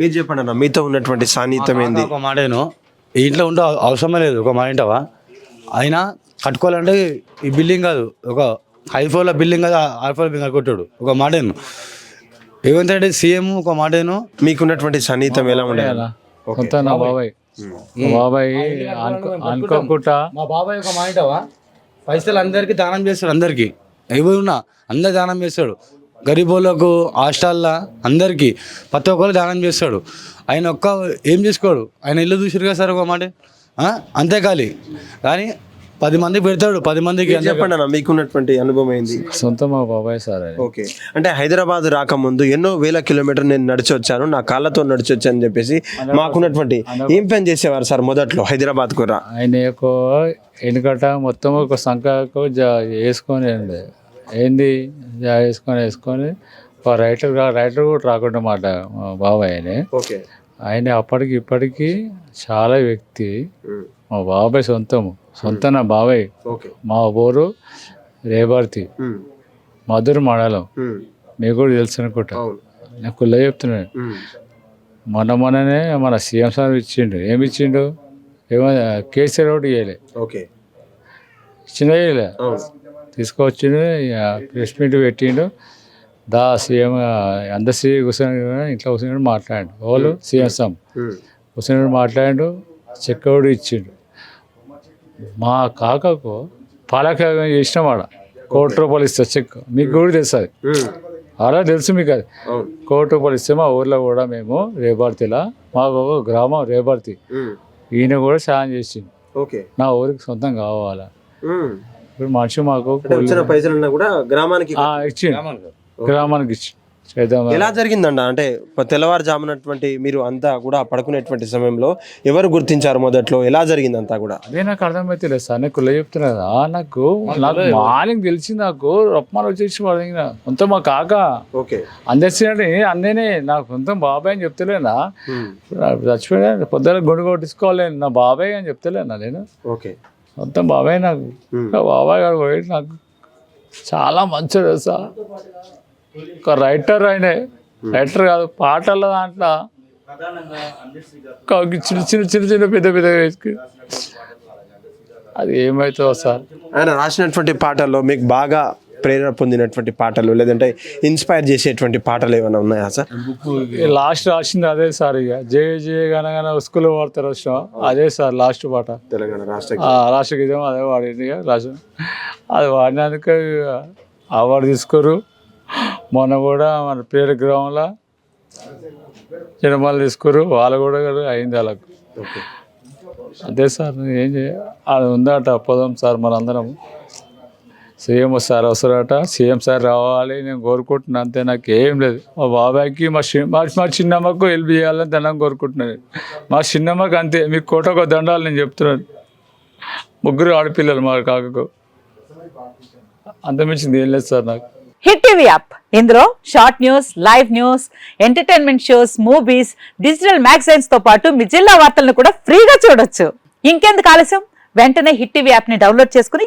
మీరు చెప్పండి అన్న మీతో ఉన్నటువంటి సాన్నిహిత్యం ఏంది? ఒక మాట నేను ఇంట్లో ఉండే అవసరమే లేదు ఒక మాట ఏంటవా అయినా కట్టుకోవాలంటే ఈ బిల్డింగ్ కాదు ఒక హై ఫ్లోర్ల బిల్డింగ్ కాదు ఆర్ ఫ్లోర్ బిల్డింగ్ కొట్టాడు. ఒక మాట నేను రేవంత్ రెడ్డి సీఎం ఒక మాట నేను మీకున్నటువంటి సన్నిహితం ఎలా ఉండేది నా బాబాయ్. మా బాబాయ్ అనుకో అనుకోకుండా మా బాబాయ్ ఒక మాట పైసలు అందరికీ దానం చేస్తాడు అందరికీ. ఎవరు ఉన్నా అందరు దానం చేస్తాడు. గరీబోళ్ళకు హాస్టల్లో అందరికీ ప్రతి ఒక్కరు దానం చేస్తాడు. ఆయన ఒక్క ఏం చేసుకోడు? ఆయన ఇల్లు చూసారు కదా సార్ ఒక మాట? ఆ? అంతే ఖాళీ. కానీ పది మందికి పెడతాడు పది మందికి చెప్పండి అన్న మీకున్నటువంటి అనుభవం ఏంది? సొంత మా బాబాయ్ సార్ ఓకే. అంటే హైదరాబాద్ రాకముందు ఎన్నో వేల కిలోమీటర్ నేను నడిచి వచ్చాను నా కాళ్ళతో నడిచి వచ్చాను అని చెప్పేసి మాకున్నటువంటి ఏం పని చేసేవారు సార్ మొదట్లో హైదరాబాద్కు రా? ఆయన యొక్క వెనుకట మొత్తం ఒక సంఖకు జా వేసుకొని. ఏంది? వేసుకొని వేసుకొని రైటర్ రైటర్ కూడా రాకుండా మాట మా బాబాయ్ ఆయన. ఓకే. ఆయన అప్పటికి ఇప్పటికి చాలా వ్యక్తి. మా బాబాయ్ సొంతము సొంత నా బాబాయ్. ఓకే. మా ఊరు రేబర్తి మధుర మండలం. మీకు కూడా తెలుసు అనుకుంటా. నేను కుల్ల చెప్తున్నాను. మొన్న మొన్ననే మన సీఎం సార్ ఇచ్చిండు. ఏమి ఇచ్చిండు? ఏమో కేసీఆర్ ఒకటి ఇవ్వలే ఓకే. అవును. తీసుకొచ్చిండు ప్రెస్ మీట్ పెట్టిండు. దా సీఎం అందరు సీ కూర్చొని ఇంట్లో కూర్చొని మాట్లాడు వాళ్ళు సీఎం సామ్. కూర్చొని మాట్లాడు చెక్ కూడా ఇచ్చిండు. మా కాకకు పాలకాయం చేసిన వాడ కోటి రూపాయలు ఇస్తా చెక్. మీకు కూడా తెలుసు అది. అలా తెలుసు మీకు అది. కోటి రూపాయలు ఇస్తే మా ఊర్లో కూడా మేము రేబర్తిలా మాకు గ్రామం రేబర్తి ఈయన కూడా సాయం చేసిండు. ఓకే. నా ఊరికి సొంతం కావాలా? ఇప్పుడు మనిషి మాకు వచ్చిన పైసలు కూడా గ్రామానికి ఇచ్చిండు. గ్రామానికి. ఇచ్చి ఎలా జరిగిందండి? అంటే తెల్లవారుజామునటువంటి మీరు అంతా కూడా పడుకునేటువంటి సమయంలో ఎవరు గుర్తించారు మొదట్లో? ఎలా జరిగింది అంతా కూడా? అదే నాకు అర్థమైతే లేదు సార్. నేను కుల్ల చెప్తున్నా కదా నాకు నాకు మార్నింగ్ తెలిసి నాకు రొప్పమాలు వచ్చేసి పడిన కొంత మా కాక. ఓకే. అందరిసినట్టు అన్నేనే నాకు సొంతం బాబాయ్ అని చెప్తలేనా చచ్చిపోయినా పొద్దున గుండు కొట్టించుకోవాలి నా బాబాయ్ అని చెప్తలేనా నేను. ఓకే. సొంతం బాబాయ్ నాకు. బాబాయ్ గారు పోయి నాకు చాలా మంచిది సార్ ఒక రైటర్ ఆయనే. రైటర్ కాదు పాటల దాంట్లో ఒక చిన్న చిన్న చిన్న చిన్న పెద్ద పెద్ద అది ఏమవుతుందో సార్. ఆయన రాసినటువంటి పాటల్లో మీకు బాగా ప్రేరణ పొందినటువంటి పాటలు లేదంటే ఇన్స్పైర్ చేసేటువంటి పాటలు ఏమైనా ఉన్నాయా సార్? లాస్ట్ రాసింది అదే సార్ ఇక. జయ జయ గనగన స్కూల్ వాడతారు వచ్చిన అదే సార్ లాస్ట్ పాట. తెలంగాణ రాష్ట్ర ఆ రాష్ట్ర గీతం అదే వాడింది ఇక రాష్ట్ర అది వాడినందుకు అవార్డు తీసుకోరు. మొన్న కూడా మన పేరు గ్రామంలో జనమాలు తీసుకోరు. వాళ్ళు కూడా అయింది వాళ్ళకు. అదే సార్ ఏం చేయ అది ఉందట పోదాం సార్ మనందరం. సీఎం సార్ వస్తారట సీఎం సార్ రావాలి నేను కోరుకుంటున్నాను అంతే నాకు ఏం లేదు. మా బాబాయ్కి మా మా చిన్నమ్మకు హెల్ప్ చేయాలని దండం కోరుకుంటున్నాను మా చిన్నమ్మకి అంతే మీకు కోటకు దండాలు నేను చెప్తున్నాను. ముగ్గురు ఆడపిల్లలు మా కాకకు. అంతమించింది ఏం లేదు సార్ నాకు. Hit TV app. ఇందులో short news live news entertainment shows movies digital మ్యాగజైన్స్తో పాటు మీ జిల్లా వార్తలను కూడా ఫ్రీగా చూడొచ్చు. ఇంకెందుకు ఆలస్యం? వెంటనే హిట్ టీవీ యాప్ని డౌన్లోడ్ చేసుకుని